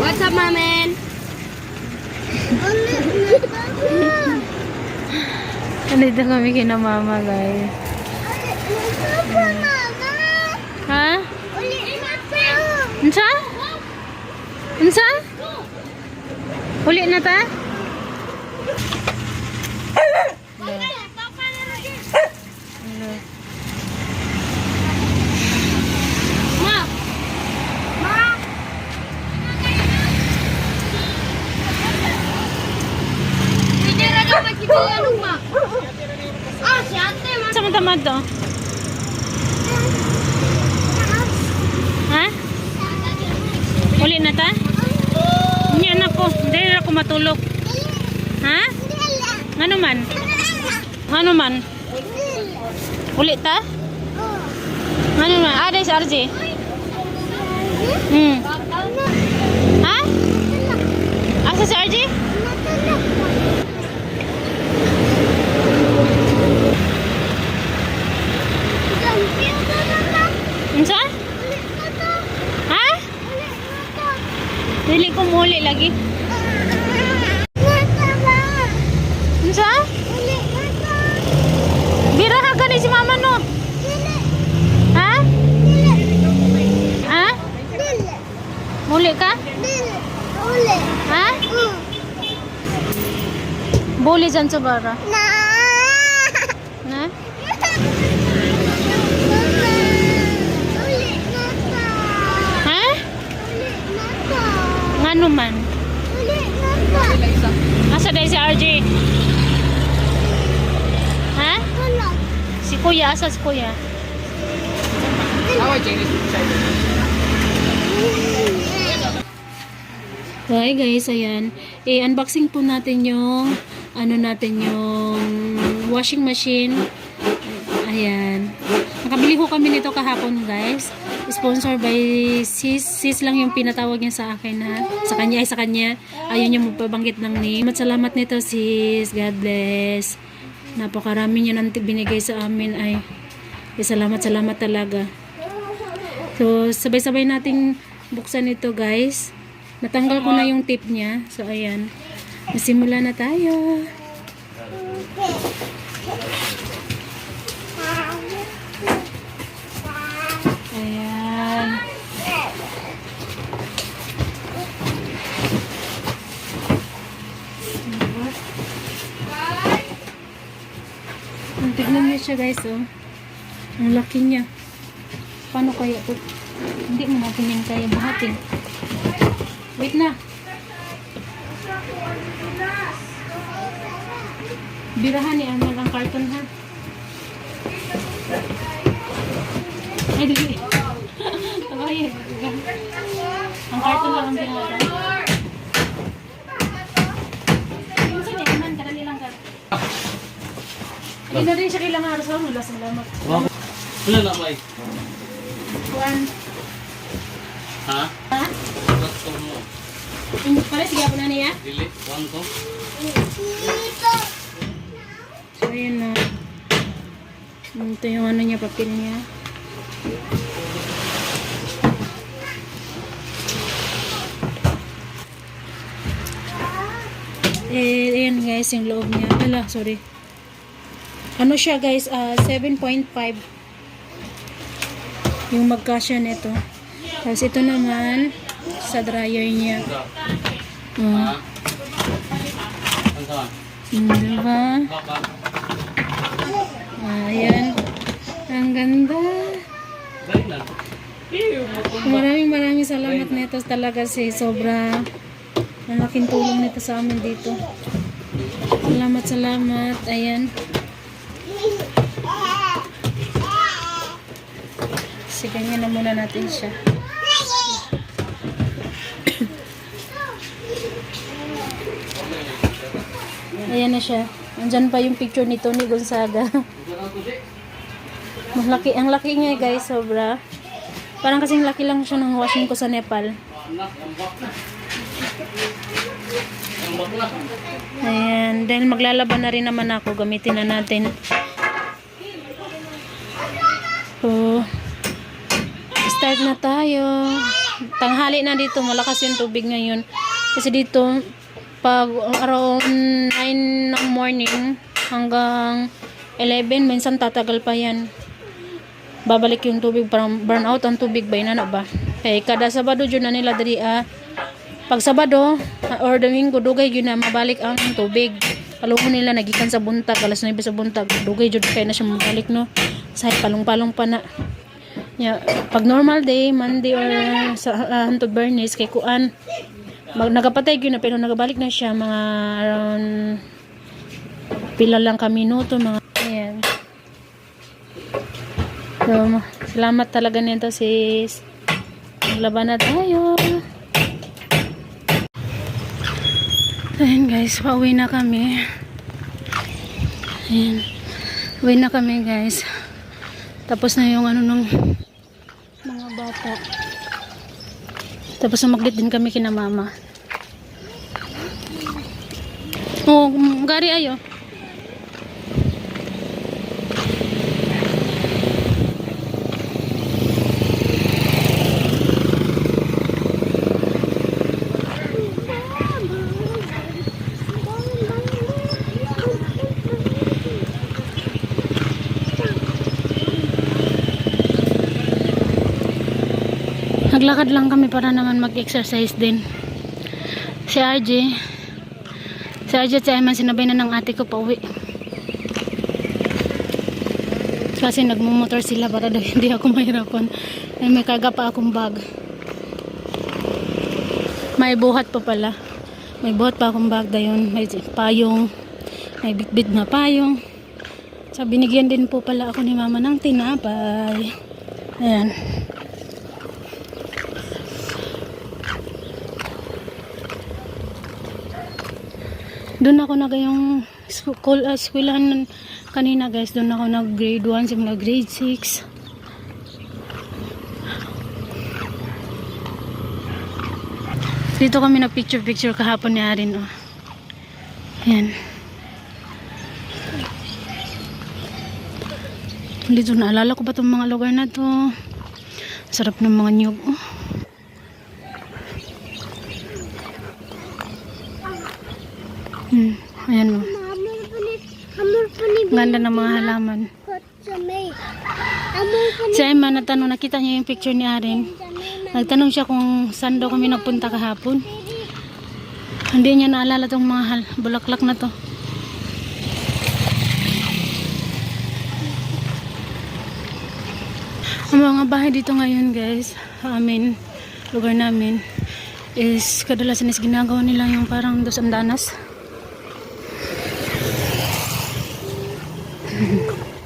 What's up, my man? Nandito kami kina mama, guys. Ha? Unsa? Unsa? Uli na ta? Sa mga tamad to? Ha? Uli na ta? Hindi anak ko. Hindi na ako matulog. Ha? Ano man? Ano man? Uli ta? Ano man? Ah, dahil si RJ. Hmm. Ha? Asa si RJ? Unsa? Ha? Dili ko muli lagi. Unsa? Biraha ka ni si mama no. Ha? Ha? Muli ka? Ha? Buli dyan sa bara. Ha? Ha? Ngano man? Asa dahil si RJ? Ha? Si kuya, asa si kuya? Hi guys, ayan. I-unboxing po natin yung ano natin yung washing machine. Ayan. Nakabili ko kami nito kahapon guys. Sponsor by sis. Sis lang yung pinatawag niya sa akin ha. Sa kanya ay sa kanya. Ayun yung magpabanggit ng name. At salamat nito sis. God bless. Napakarami niya nang binigay sa amin ay ay salamat salamat talaga. So sabay-sabay nating buksan ito guys. Natanggal ko na yung tip niya. So, ayan. Nasimula na tayo. Siya guys, oh. Ang laki niya. Paano kaya ito? Hindi mo natin yan kaya buhatin. Wait na. Birahan ni Arnold ang carton ha. Ay, dili. Ang carton lang ang birahan. Yung sini, man, kanali lang ka. Hindi na rin siya kailangan arasaw. Wala salamat. Wala na eh? One. Ha? Ha? Gusto mo? Pare, sige po na niya. Dili? One ko? So, ayan na. Ito yung ano niya, papel niya. Eh, ayan guys, yung loob niya. Ala, sorry. Ano siya guys, ah 7.5 yung magkasya nito. Tapos ito naman, sa dryer niya. Mm, diba? Ayan. Ang ganda. Maraming maraming salamat nito talaga si sobra. Ang laking tulong nito sa amin dito. Salamat, salamat. Ayan. Sige, ganyan na muna natin siya. Ayan na siya. Andyan pa yung picture ni Tony Gonzaga. Malaki, ang laki niya guys, sobra. Parang kasing laki lang siya ng washing ko sa Nepal. Ayan, dahil maglalaban na rin naman ako, gamitin na natin. So, start na tayo. tanghali na dito, malakas yung tubig ngayon. Kasi dito, pag around 9 ng morning hanggang 11, minsan tatagal pa yan. Babalik yung tubig, parang burn out ang tubig ba, inana ba? Kaya kada Sabado dyan na nila dali ah. Pag Sabado or Domingo, dugay yun na mabalik ang tubig. Palungo nila nagikan sa buntag, alas 9 sa buntag, dugay jud kay na siya mabalik no. Sa palong-palong pa na. Yeah, pag normal day, Monday or sa uh, Hantod Bernice, kay Kuan, mag, nagapatay yun na, pero nagabalik na siya mga around pila lang ka minuto, mga, ayan. So, salamat talaga nito sis. Maglaban na tayo. Ayan guys, pauwi na kami. Ayan. Uwi na kami guys. Tapos na yung ano nung Tapos sumaglit din kami kina mama. Oh, gari ayo. Naglakad lang kami para naman mag-exercise din. Si RJ, si RJ at si Ayman sinabay na ng ate ko pauwi. Kasi nagmumotor sila para hindi ako mahirapan. Ay may karga pa akong bag. May buhat pa pala. May buhat pa akong bag dayon. May payong. May bitbit na payong. So binigyan din po pala ako ni mama ng tinapay. Ayan. Doon ako nag yung school, uh, eskwelahan nun kanina guys. Doon ako nag grade 1 simula grade 6. Dito kami nag picture picture kahapon ni Arin oh. Yan. Dito naalala ko pa itong mga lugar na to. Sarap ng mga niyog oh. Hmm, ayan ni Ganda ng mga halaman. Si Ayman, natanong, nakita niya yung picture ni Arin. Nagtanong siya kung saan daw kami nagpunta kahapon. Hindi niya naalala tong mga hal bulaklak na to. Ang mga bahay dito ngayon guys, amin, lugar namin, is kadalasan is ginagawa nila yung parang dos andanas. ん。